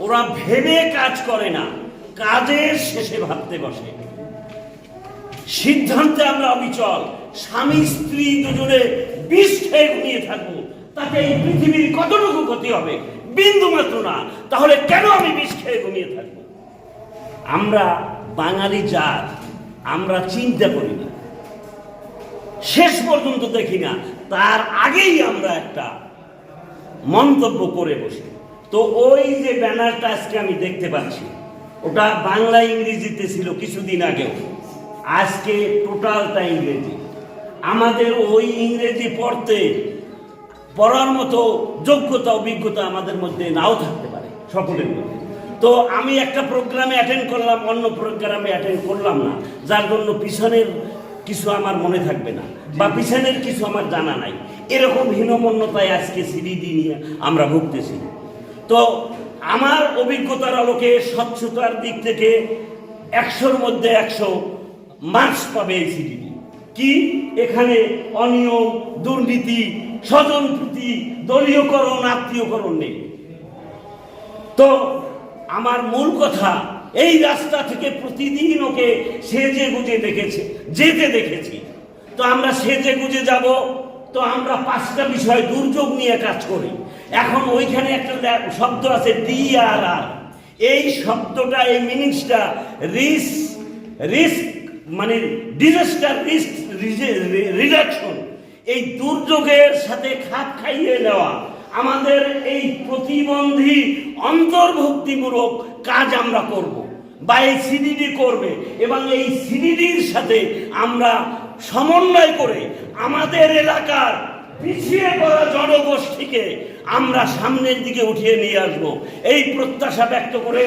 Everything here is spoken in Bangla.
ওরা ভেবে কাজ করে না। কাজের শেষে ভাবতে বসে। সিদ্ধান্তে আমরা অবিচল। স্বামী, স্ত্রী দুজনে বিষ খেয়ে ঘুমিয়ে থাকব। তাতে এই পৃথিবীর কতটুকু ক্ষতি হবে? বিন্দু মাত্র না। তাহলে কেন আমি বিষ খেয়ে ঘুমিয়ে থাকব? আমরা বাঙালি জাত, আমরা চিন্তা করি না। শেষ পর্যন্ত দেখি না, তার আগেই আমরা একটা মন্তব্য করে বসি। তো ওই যে ব্যানারটা আজকে আমি দেখতে পাচ্ছি ওটা বাংলা ইংরেজিতে ছিল কিছুদিন আগেও। আজকে টোটালটা ইংরেজি। আমাদের ওই ইংরেজি পড়তে পড়ার মতো যোগ্যতা অভিজ্ঞতা আমাদের মধ্যে নাও থাকতে পারে সকলের মধ্যে। তো আমি একটা প্রোগ্রামে অ্যাটেন্ড করলাম অন্য প্রোগ্রামে অ্যাটেন্ড করলাম না। যার জন্য পিছনের কিছু আমার মনে থাকবে না বা পিছনের কিছু আমার জানা নাই। এরকম হীনমন্যতায় আজকে সিডিডি নিয়ে আমরা ভুগতেছি। তো আমার অভিজ্ঞতার আলোকে স্বচ্ছতার দিক থেকে একশোর মধ্যে একশো মার্কস পাবে এই কি? এখানে অনিয়ম, দুর্নীতি স্বজন স্বজনপ্রীতি, দলীয়করণ, আত্মীয়করণ নেই। তো আমার মূল কথা, এই রাস্তা থেকে প্রতিদিন ওকে সেজে গুজে দেখেছে, যেতে দেখেছি। তো আমরা সেজে গুজে যাব তো আমরা পাঁচটা বিষয় দুর্যোগ নিয়ে কাজ করি। এখন ওইখানে একটা শব্দ আছে ডিআরআর এই শব্দটা, এই মিনিংসটা রিস্ক রিস্ক মানে ডিজাস্টার রিস্ক রিডাকশন এই দুর্যোগের সাথে খাপ খাইয়ে নেওয়া আমাদের এই প্রতিবন্ধী অন্তর্ভুক্তিমূলক কাজ আমরা করব। বা এই সিডিডি করবে এবং এই সিডিডির সাথে আমরা সমন্বয় করে আমাদের এলাকার পিছিয়ে পড়া জনগোষ্ঠীকে আমরা সামনের দিকে উঠিয়ে নিয়ে আসব। এই প্রত্যাশা ব্যক্ত করে